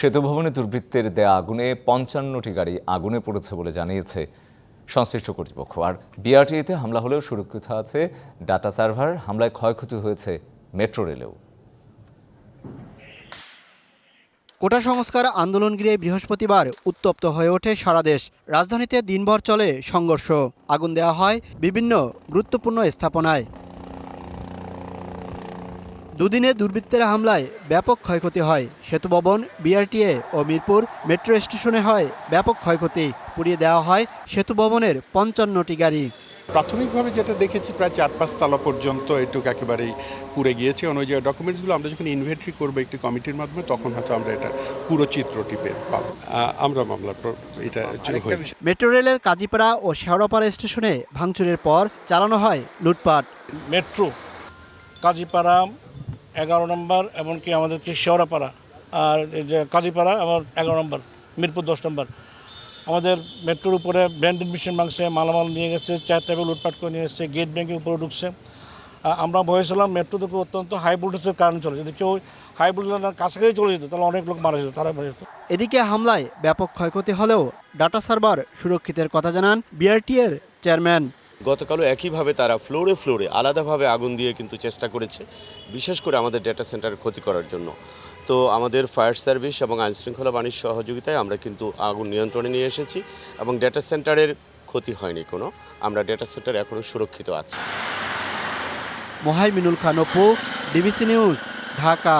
সেতু ভবনে দুর্বৃত্তের দেয়া আগুনে পঞ্চান্নটি গাড়ি আগুনে পড়েছে বলে জানিয়েছে সংশ্লিষ্ট কর্তৃপক্ষ। আর বিআরটিএতে হামলা হলেও সুরক্ষিত আছে ডাটা সার্ভার, হামলায় ক্ষয়ক্ষতি হয়েছে মেট্রো রেলেও। কোটা সংস্কার আন্দোলন ঘিরে বৃহস্পতিবার উত্তপ্ত হয়ে ওঠে সারা দেশ। রাজধানীতে দিনভর চলে সংঘর্ষ। আগুন দেওয়া হয় বিভিন্ন গুরুত্বপূর্ণ স্থাপনায়। দুদিনে দুর্বৃত্তের হামলায় ব্যাপক ক্ষয়ক্ষতি হয়। সেতু ভবন বিআরটিএ ও মিরপুর মেট্রো স্টেশনে হয় ব্যাপক ক্ষয়ক্ষতি। পুড়িয়ে দেওয়া হয় সেতু ভবনের পঞ্চান্নটি গাড়ি। প্রাথমিকভাবে যেটা দেখেছি প্রায় চার পাঁচ তলা পর্যন্ত এটুকু একেবারেই পুড়ে গিয়েছে। অনুযায়ী ডকুমেন্টসগুলো আমরা যখন ইনভেন্টরি করব একটি কমিটির মাধ্যমে তখন হয়তো আমরা এটা পুরো চিত্রটি পাবো। আমরা মামলা এটা হয়েছে। মেট্রো রেলের কাজীপাড়া ও শেওড়াপাড়া স্টেশনে ভাঙচুরের পর চালানো হয় লুটপাট। মেট্রো কাজীপাড়া এগারো নম্বর, এমনকি আমাদের কি শেওড়াপাড়া, আর যে কাজীপাড়া, আমার এগারো নম্বর, মিরপুর দশ নম্বর। আমাদের মেট্রোর উপরে ব্যান্ডেড মেশিন ভাঙছে, মালামাল নিয়ে গেছে, চেয়ার টেবিল লুটপাট করে নিয়ে এসেছে, গেট ব্যাংকের উপরে ঢুকছে। আমরা ভয়েছিলাম মেট্রো থেকে অত্যন্ত হাই ভোল্টেজের কারেন্ট চলে যদি কেউ হাই ভোল্টেজের কাছাকাছি চলে যেত, তাহলে অনেক লোক মারা যেত, তারা মারা যেত। এদিকে হামলায় ব্যাপক ক্ষয়ক্ষতি হলেও ডাটা সার্ভার সুরক্ষিতের কথা জানান বিআরটি এর চেয়ারম্যান। গতকালও একইভাবে তারা ফ্লোরে ফ্লোরে আলাদাভাবে আগুন দিয়ে কিন্তু চেষ্টা করেছে, বিশেষ করে আমাদের ডেটা সেন্টারের ক্ষতি করার জন্য। তো আমাদের ফায়ার সার্ভিস এবং আইনশৃঙ্খলা বাণিজ্য সহযোগিতায় আমরা কিন্তু আগুন নিয়ন্ত্রণে নিয়ে এসেছি এবং ডেটা সেন্টারের ক্ষতি হয়নি কোনো, আমরা ডেটা সেন্টার এখনও সুরক্ষিত আছি। Mohaiminul Khan Apu DBC news, Dhaka.